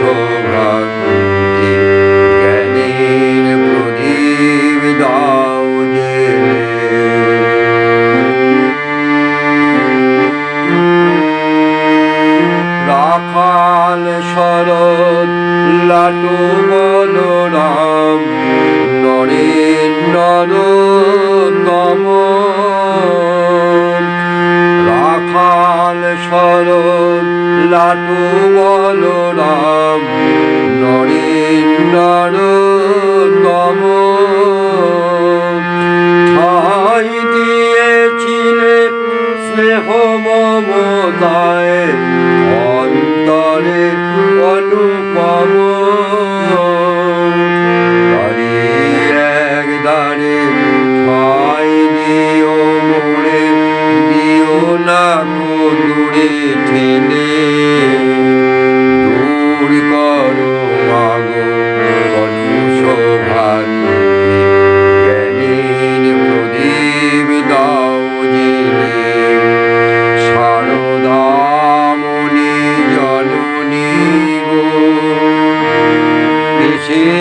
সৌভাগ্যে জ্ঞানের প্রদীপ দাও জেলে রাখাল শরৎ লাটু বলরাম নরের নর নম রাখাল লাটু বলরাম নরেন্দ্র তম ঠাই দিয়েছিলে স্নেহ মমতায় অন্তরে অনুপম। ঠেলে।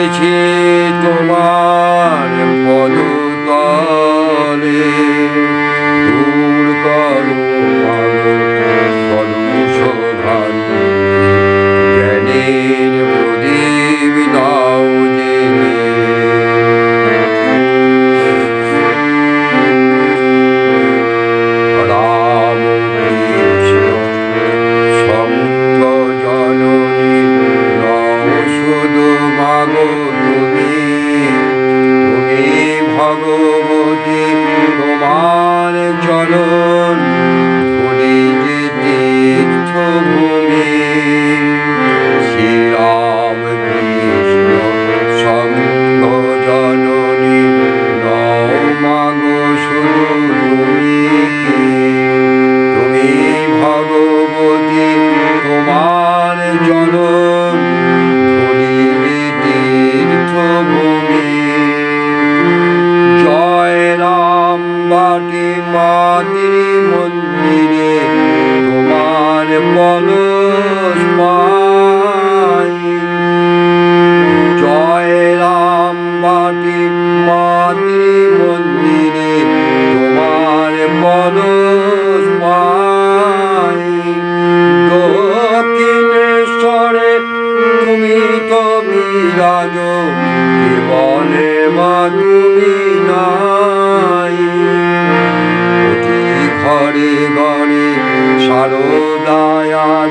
Richie. তোমার চলো।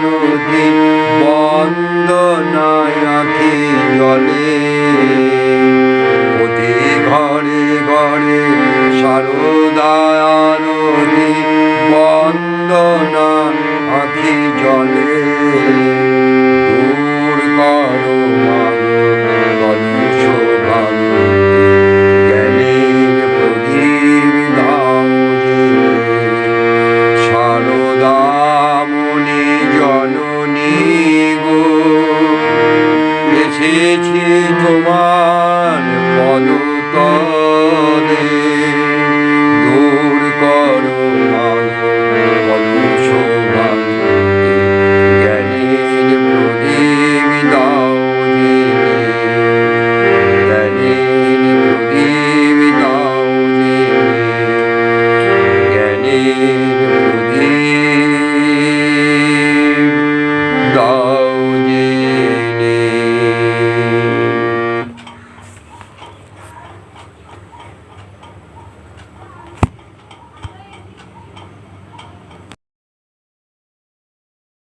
অনুদিন